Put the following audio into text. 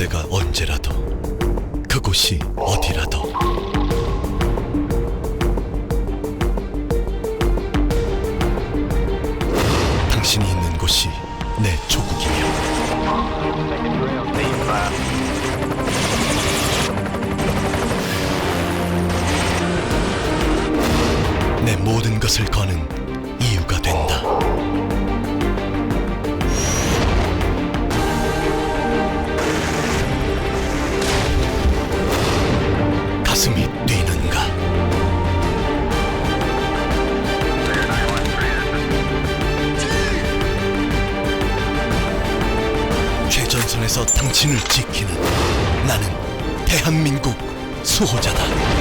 그때가 언제라도 그곳이 어디라도. 당신이 있는 곳이 내 조국이며. 내 모든 것을 거는 가슴이 뛰는가? 최전선에서 당신을 지키는 나는 대한민국 수호자다.